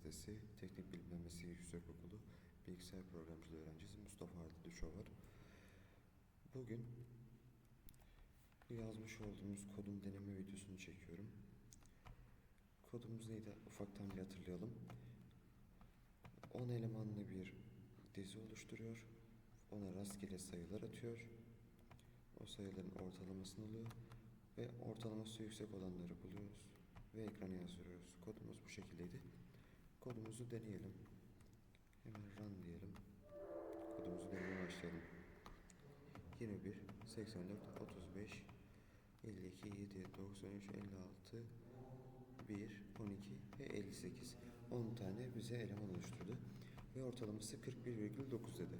Üniversitesi Teknik Bilimler Mesleki Yüksekokulu Bilgisayar Programcılığı öğrencisi Mustafa Arda Düşovar. Bugün yazmış olduğumuz kodun deneme videosunu çekiyorum. Kodumuz neydi? Ufaktan bir hatırlayalım. 10 elemanlı bir dizi oluşturuyor. Ona rastgele sayılar atıyor. O sayıların ortalamasını alıyor ve ortalaması yüksek olanları buluyoruz ve ekrana yazdırıyoruz. Kodumuz bu şekildeydi. Kodumuzu deneyelim. Hemen run diyelim. Kodumuzu denemeye başlayalım. 21, 84, 35, 52, 7, 93, 56, 1, 12 ve 58. 10 tane bize eleman oluşturdu. Ve ortalaması 41,9 dedi.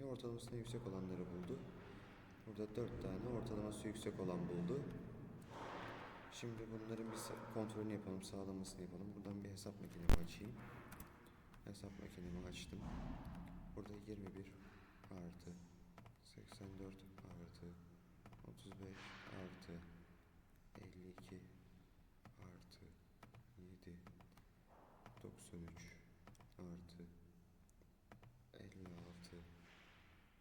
Ve ortalamasına yüksek olanları buldu. Burada 4 tane ortalaması yüksek olan buldu. Şimdi bunların sa- kontrolünü yapalım, sağlamasını yapalım. Buradan bir hesap makinemi açayım. Hesap makinemi açtım. Burada 21 artı 84 artı 35 artı 52 artı 7 93 artı 56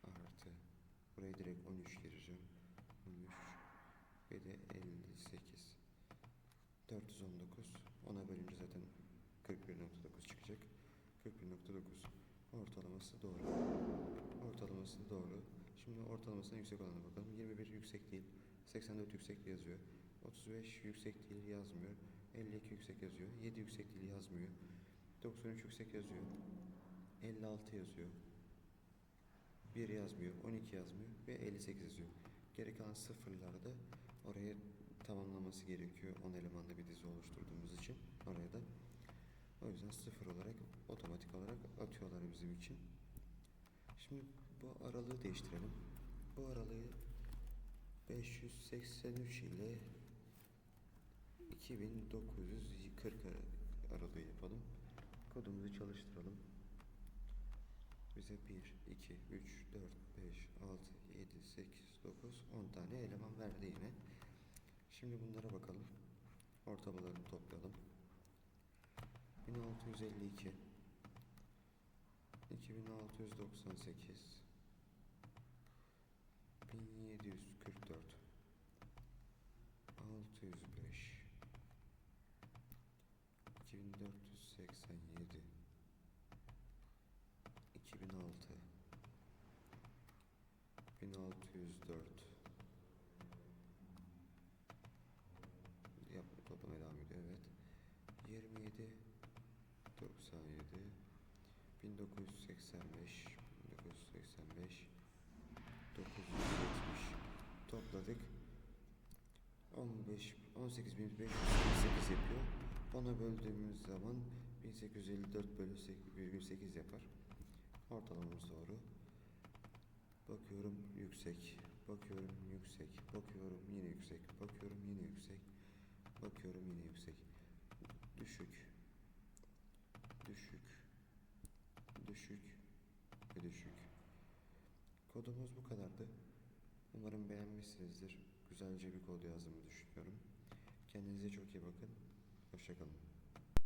artı buraya direkt 13 gireceğim 13 ve de 58 419 ona bölünce zaten 41.9 çıkacak 41.9 ortalaması doğru. Ortalaması doğru. Şimdi ortalamasına yüksek olana bakalım. 21 yüksek değil. 84 yüksek yazıyor. 35 yüksek değil yazmıyor. 52 yüksek yazıyor. 7 yüksek değil yazmıyor. 93 yüksek yazıyor. 56 yazıyor. 1 yazmıyor, 12 yazmıyor. ve 58 yazıyor. Geri kalan sıfırlarda oraya tamamlaması gerekiyor. 10 elemanlı bir dizi oluşturduğumuz için. O yüzden sıfır olarak otomatik olarak atıyorlar bizim için. Şimdi bu aralığı değiştirelim. Bu aralığı 583 ile 2940 ar- aralığı yapalım. Kodumuzu çalıştıralım. Bize 1, 2, 3, 4, 5, 6, 7, 8, 9, 10 tane eleman verdi yine. Şimdi bunlara bakalım. Ortalamalarını toplayalım. 1652 2698 1744 605 2487 2006 1604 Yap, toplamaya devam ediyor evet. 27 97 1985 1985 970 topladık 15 18558 yapıyor. Ona böldüğümüz zaman 1854 bölü 8,8 yapar. Ortalamamız doğru. Bakıyorum yüksek. Bakıyorum yüksek. Bakıyorum yine yüksek. Bakıyorum yine yüksek. Bakıyorum yine yüksek. Düşük. Düşük ve düşük. Kodumuz bu kadardı. Umarım beğenmişsinizdir. Güzelce bir kod yazdığımı düşünüyorum. Kendinize çok iyi bakın. Hoşçakalın.